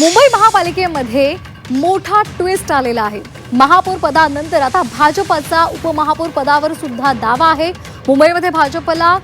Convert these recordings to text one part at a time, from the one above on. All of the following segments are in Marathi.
मुंबई महापालिकेमध्ये मोठा ट्विस्ट आलेला आहे. महापौर पदानंतर आता भाजपचा उपमहापौर पदावर सुद्धा दावा आहे. मुंबईमध्ये भाजपला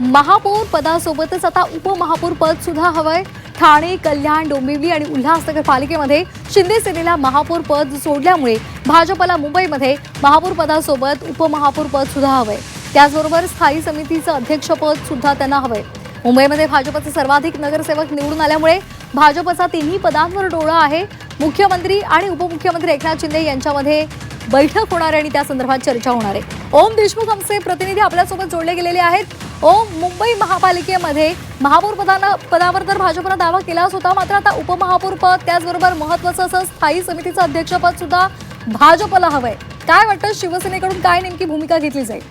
महापौर पदासोबतच आता उपमहापौर पद सुद्धा हवंय. ठाणे कल्याण डोंबिवली आणि उल्हासनगर पालिकेमध्ये शिंदे सेनेला महापौर पद सोडल्यामुळे भाजपला मुंबईमध्ये महापौर पदासोबत उपमहापौर पद सुद्धा हवंय. त्याचबरोबर स्थायी समितीचं अध्यक्षपद सुद्धा त्यांना हवंय. मुंबईमध्ये भाजपचे सर्वाधिक नगरसेवक निवडून आल्यामुळे भाजपचा तिन्ही पदांवर डोळा आहे. मुख्यमंत्री आणि उपमुख्यमंत्री एकनाथ शिंदे यांच्यामध्ये बैठक होणार आहे आणि त्या संदर्भात चर्चा होणार आहे. ओम देशमुख आमचे प्रतिनिधी आपल्यासोबत जोडले गेलेले आहेत. ओम मुंबई महापालिकेमध्ये महापौर पदानं पदावर तर भाजपनं दावा केलाच होता मात्र आता उपमहापौर पद त्याचबरोबर महत्वाचं असं स्थायी समितीचं अध्यक्षपद सुद्धा भाजपला हवंय. काय वाटतं? शिवसेनेकडून काय नेमकी भूमिका घेतली जाईल?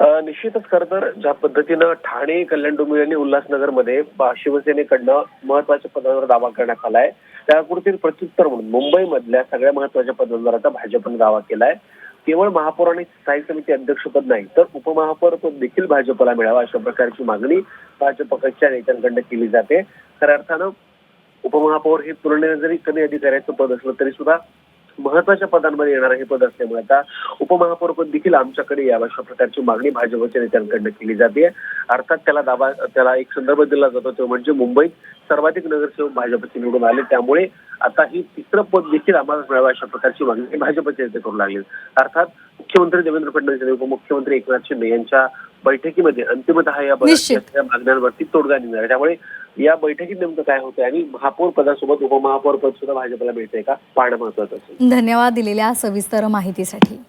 निश्चितच खरं तर ज्या पद्धतीनं ठाणे कल्याण डोंबिवली आणि उल्हासनगरमध्ये शिवसेनेकडनं महत्त्वाच्या पदांवर दावा करण्यात आलाय. त्यापुरतील प्रत्युत्तर म्हणून मुंबईमधल्या सगळ्या महत्त्वाच्या पदांवरचा भाजपनं दावा केलाय. केवळ महापौर आणि स्थायी समिती अध्यक्षपद नाही तर उपमहापौर पद देखील भाजपला मिळावं अशा प्रकारची मागणी भाजप पक्षाच्या नेत्यांकडनं केली जाते. खऱ्या अर्थानं उपमहापौर हे तुलनेने जरी कमी अधिकाऱ्याचं पद असलं तरी सुद्धा महत्त्वाच्या पदांमध्ये येणार हे पद असल्यामुळे आता उपमहापौरपद देखील आमच्याकडे यावं अशा प्रकारची मागणी भाजपच्या नेत्यांकडनं केली जाते. अर्थात त्याला दाबा त्याला एक संदर्भ दिला जातो तो म्हणजे मुंबईत सर्वाधिक नगरसेवक भाजपचे निवडून आले. त्यामुळे आता ही तिसरं पद देखील आम्हाला मिळावं अशा प्रकारची मागणी भाजपचे नेते करू लागले. अर्थात मुख्यमंत्री देवेंद्र फडणवीस आणि उपमुख्यमंत्री एकनाथ शिंदे यांच्या बैठकीमध्ये अंतिमतः या. या मागण्यांवरती तोडगा निघणार आहे. त्यामुळे या बैठकीत नेमकं काय होतंय आणि महापौर पदासोबत उपमहापौर पद सुद्धा भाजपला मिळतंय का? पाहणं महत्वाचं असेल. धन्यवाद दिलेल्या सविस्तर माहितीसाठी.